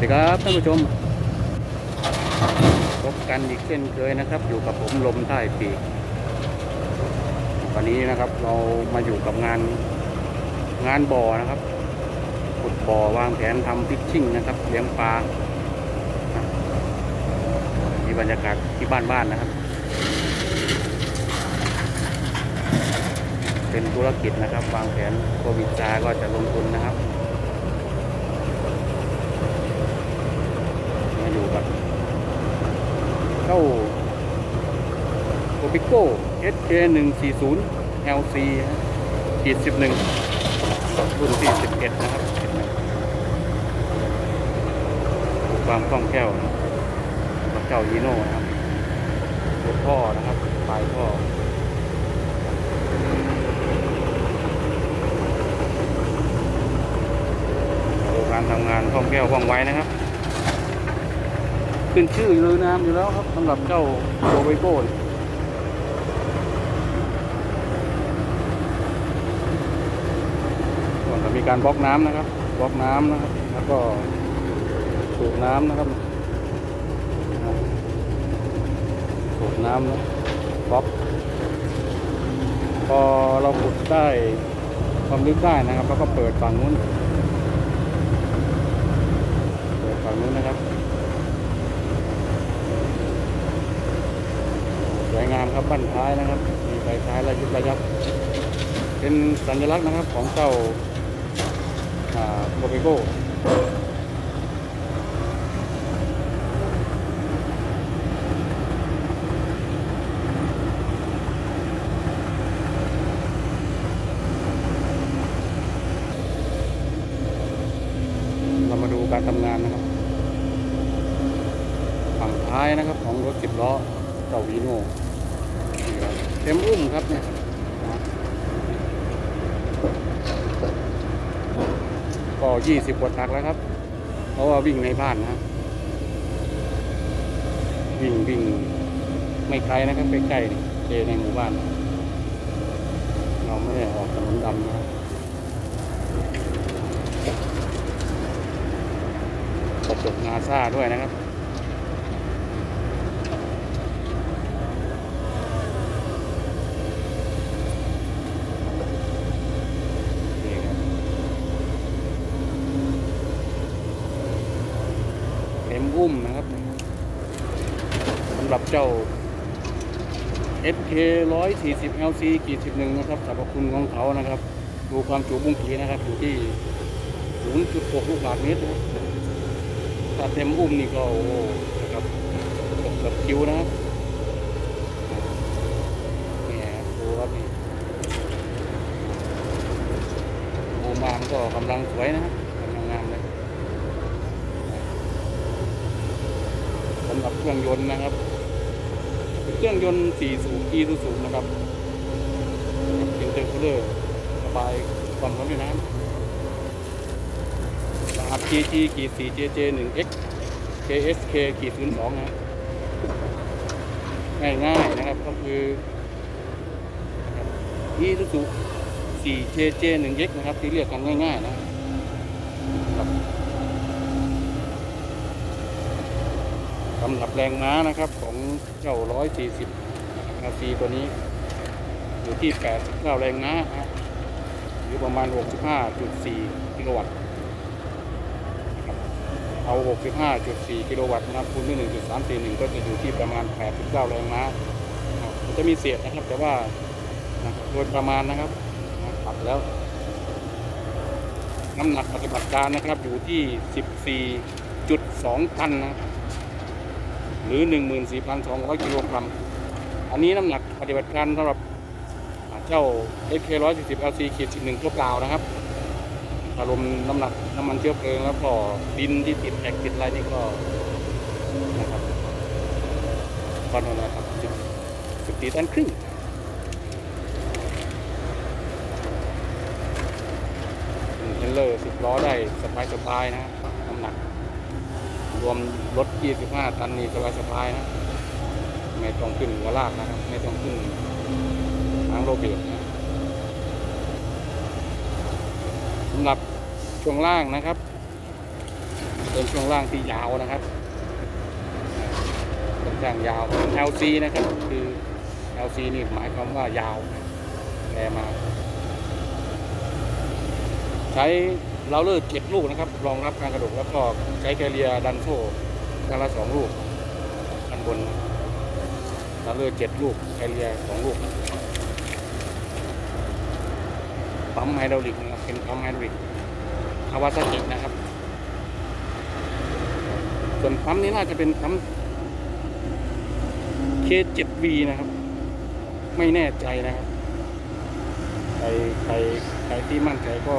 วัสดีครับท่านผู้ชมพบกันอีกเช่นเคยนะครับ อยู่กับผมลมใต้ปีกวันนี้นะครับเรามาอยู่กับงานงานบ่อนะครับขุดบ่อวางแผนทำฟิชชิ่งนะครับเลี้ยงปลามีบรรยากาศที่บ้านๆนะครับ เป็นธุรกิจนะครับ วางแผนโควิดจาก็จะลงทุนนะครับ มาอยู่กับ เจ้าโอปิโก้ SK 1 4 0 LC ขีด11รุ่นที่11 นะครับ ความคล่องแคล่วกับเจ้ายีโน่นะครับรถท่อนะครับ ปลายท่อการทำงานคล่องแคล่วว่องไวนะครับ ขึ้นชื่อลือน้ำอยู่แล้วครับสำหรับเจ้าโรเบโก้เนี่ยก่อนจะมีการบล็อกน้ำนะครับบล็อกน้ำนะครับ แล้วก็สูบน้ำนะครับสูบน้ำนะบล็อกพอเราขุดได้ความลึกได้นะครับ แล้วก็เปิดฝั่งนู้น เปิดฝั่งนู้นนะครับ สวยงามครั บบ้นท้ายนะครับมีไฟท้ายระยิบระยับ เป็นสัญลักษณ์นะครับของเจ้าโกเบโก้เรามาดูการทำงานนะครับ ฝั่งท้ายนะครับของรถสิบล้อเจ้าวีโน่ ต็มอุ้มครับเนี่ยก็ยี่สิบกว่าตักแล้วครับ เพราะว่าวิ่งในบ้านนะวิ่งวิ่งไม่ไกลนะครับใกล้ๆนี่เจในหมู่บ้าน เราไม่ได้ออกถนนดำนะครับกระจกนาซาด้วยนะครับ นี่ครับเต็มอุ้มนะครับ สำหรับเจ้า SK 140 LC กีด11นะครับสรรพคุณของเขานะครับ ดูความจุบุ้งกีนะครับ อยู่ที่ 0.6 ลูกบาศก์เมตรนะครับถ้าเต็มอุ้มนี่ก็โอ้นะครับกือบกือบคิวนะครับนี่ครับดูครับนี่โอมามก็กำลังสวยนะครับกำลังงามเลยสำหรับเครื่องยนต์นะครับ เครื่องยนต์4สูบอีสูสูบนะครับอินเตอร์คูลเลอร์ระบายความร้อนด้วยน้ำรหัส GG ขีด4 JJ 1 X KSK ขีด02นะครับง่ายๆนะครับก็คืออีสูสู4 JJ 1 X นะครับที่เรียกกันง่าย ๆ นะครับ สำหรับแรงม้านะครับของเจ้า 140 LC ตัวนี้ อยู่ที่ 89 แรงม้าหรือประมาณ 65.4 กิโลวัตต์นะครับเอา 65.4 กิโลวัตต์นะคูณด้วย1.341 ก็จะอยู่ที่ประมาณ 89 แรงม้ามันจะมีเศษนะครับ แต่ว่าโดยประมาณนะครับตัดแล้ว น้ำหนักปฏิบัติการนะครับอยู่ที่ 14.2 ตันนะครับ หรือ 14,200 กิโลกรัม อันนี้น้ำหนักปฏิบัติการสำหรับเจ้า SK 140 LC ขีด11ตัวเปล่านะครับอารมณ์น้ำหนักน้ำมันเชื้อเพลิงแล้วก็ดินที่ติดแอกติดอะไรนี่ก็นะครับก็นั่นะครับ10 14ตันครึ่งเทนเลอร์สิบล้อได้สบายสบายๆนะน้ำหนัก รวมรถ 25 ตันนี่สบายสบายๆนะ ไม่ต้องขึ้นหัวลากนะครับ ไม่ต้องขึ้นทางโรเบียนะสำหรับช่วงล่างนะครับ เป็นช่วงล่างที่ยาวนะครับค่อนข้างยาว LC นะครับ คือ LC นี่หมายความว่ายาวแรงมา ใช้ เราเลอร์เจ็ดลูกนะครับ รองรับการกระดกแล้วก็ใช้แคเรียดันโซ่ด้านละสองลูกด้านบนเราเลอร์เจ็ดลูกแคเรียสองลูก ปั๊มไฮดรอลิกนะครับ เป็นปั๊มไฮดรอลิกคาวาซากินะครับ ส่วนปั๊มนี้น่าจะเป็นปั๊ม K7V นะครับ ไม่แน่ใจนะครับ ใครใครใครที่มั่นใจก็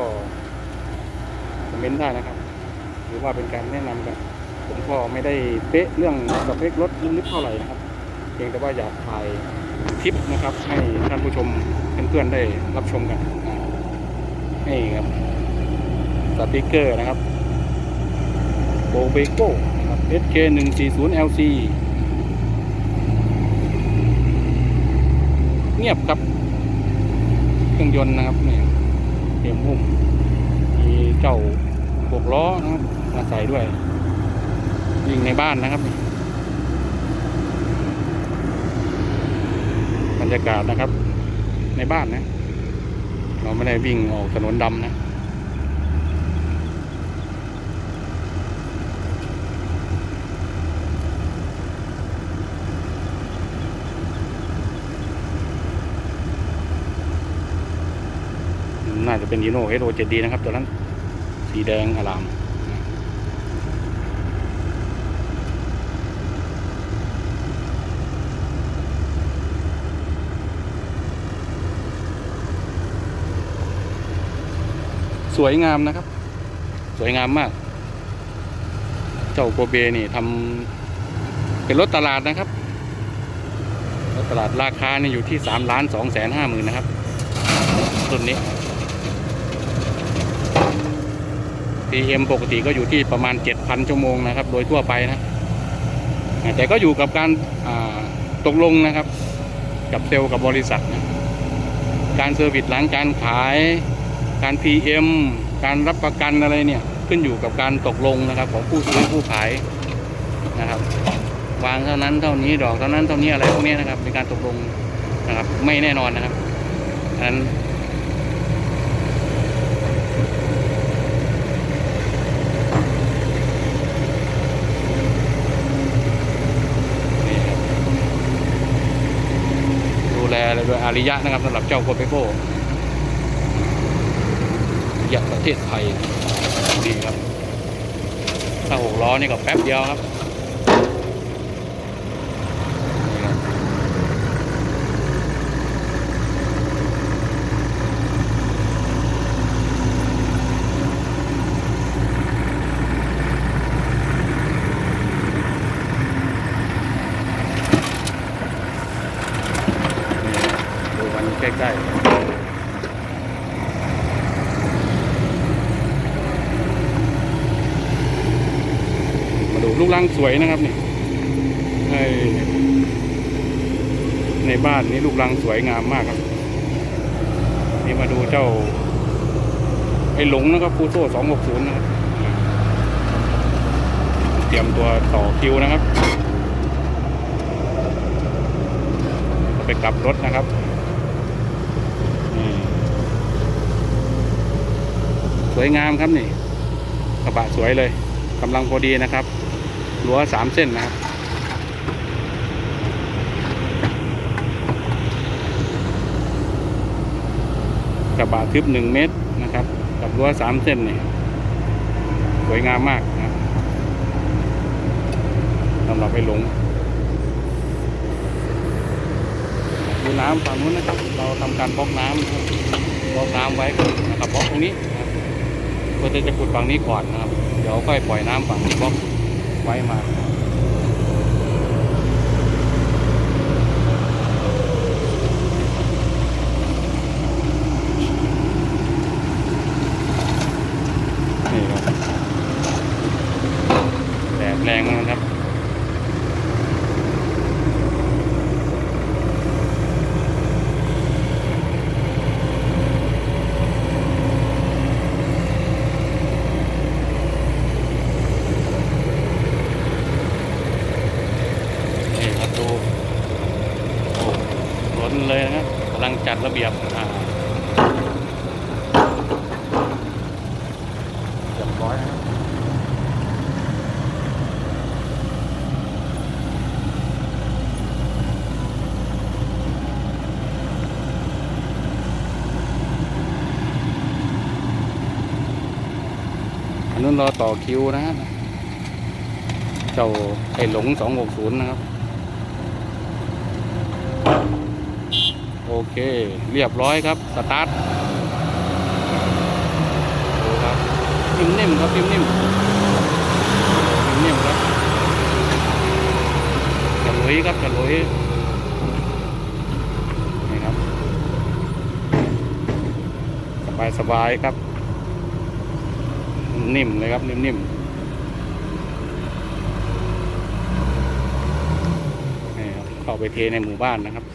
เมนต์ได้นะครับ หรือว่าเป็นการแนะนำกัน ผมก็ไม่ได้เป๊ะเรื่องสเปครถลึกๆเท่าไหร่นะครับ เพียงแต่ว่าอยากถ่ายคลิปนะครับ ให้ท่านผู้ชมเพื่อนๆได้รับชมกันนี่ครับสติกเกอร์นะครับโบเบโก้นะครับ SK 1 4 0 LC เงียบครับ เครื่องยนต์นะครับนี่เตรียมหุ้มมีเจ้า หกล้อนะครับมาใส่ด้วยวิ่งในบ้านนะครับบรรยากาศนะครับ ในบ้านนะ เราไม่ได้วิ่งออกถนนดำนะน่าจะเป็นยีโน่เอโอเจ็ดดีนะครับตัวนั้น สีแดงอลามสวยงามนะครับ สวยงามมาก เจ้าโกเบนี่ทำเป็นรถตลาดนะครับ รถตลาดราคาเนี่ยอยู่ที่สามล้านสองแสนห้าหมื่นนะครับรุ่นนี้ PM ปกติก็อยู่ที่ประมาณ 7,000 ชั่วโมงนะครับ โดยทั่วไปนะ แต่ก็อยู่กับการาตกลงนะครับ กับเซลล์กับบริษัทนะการเซอร์วิสหลังการขาย การ PM การรับประกันอะไรเนี่ยขึ้นอยู่กับการตกลงนะครับ ของผู้ซื้อผู้ขายนะครับ วางเท่านั้นเท่านี้ดอกเท่านั้นเท่านี้อะไรพวกนี้นะครับเป็นการตกลงนะครับ ไม่แน่นอนนะครับอันนั้นครับดูแลโด ยอาริยะนะครับสำหรับเจ้าโคเปโก้อยากประเทศไทยดีครับ ถ้าหกล้อนี่ก็แป๊บเดียวครับนี่ครับนี่ดูกันใกล้ๆ มาดู ลูกลังสวยนะครับนี่ในในบ้านนี้ลูกลังสวยงามมากครับ นี่มาดูเจ้า ไอ้หลงนะครับฟูโซ่สองหกศูนย์นะครับ เตรียมตัวต่อคิวนะครับ ไปกลับรถนะครับสวยงามครับนี่กระบะสวยเลยกำลังพอดีนะครับ รั้วสามเส้นนะครับกระบะทึบหนึ่งเมตรนะครับ กับรั้วสามเส้นนี่สวยงามมากนะครับสำหรับไปหลงดูน้ำฝั่งนู้นนะครับ เราทำการบล็อกน้ำนะครับล็อกน้ำไว้นะครับบล็อกตรงนี้เพื่อจะขุดฝั่งนี้ก่อนนะครับ เดี๋ยวค่อยปล่อยน้ำฝั่งนี้บล็อก ไว้มา นี่ครับแดดแรงนะครับ น ลังจัดระเบียบอ่าเรียบร้อยนะครับอันนู้นรอต่อคิวนะฮะเจ้าไอ้หลงสองหกศูนย์นะครับ โอเค เรียบร้อยครับ สตาร์ทดูครับนิ่มๆครับนิ่มๆนิ่มครับกระลุยครับกระลุยนี่ครับ สบายสบายๆครับ นิ่มเลยครับ นิ่มๆนี่ครับเข้าไปเทในหมู่บ้านนะครับ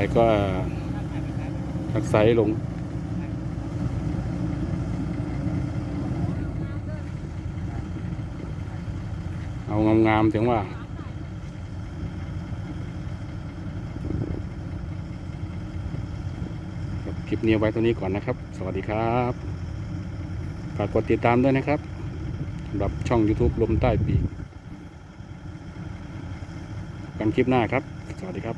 ไปก็ทักไซส์ลง เอางามๆถึงว่าคลิปนี้ไว้ตัวนี้ก่อนนะครับ สวัสดีครับ ฝากกดติดตามด้วยนะครับสำหรับช่อง YouTube ลมใต้ปี กันคลิปหน้าครับ สวัสดีครับ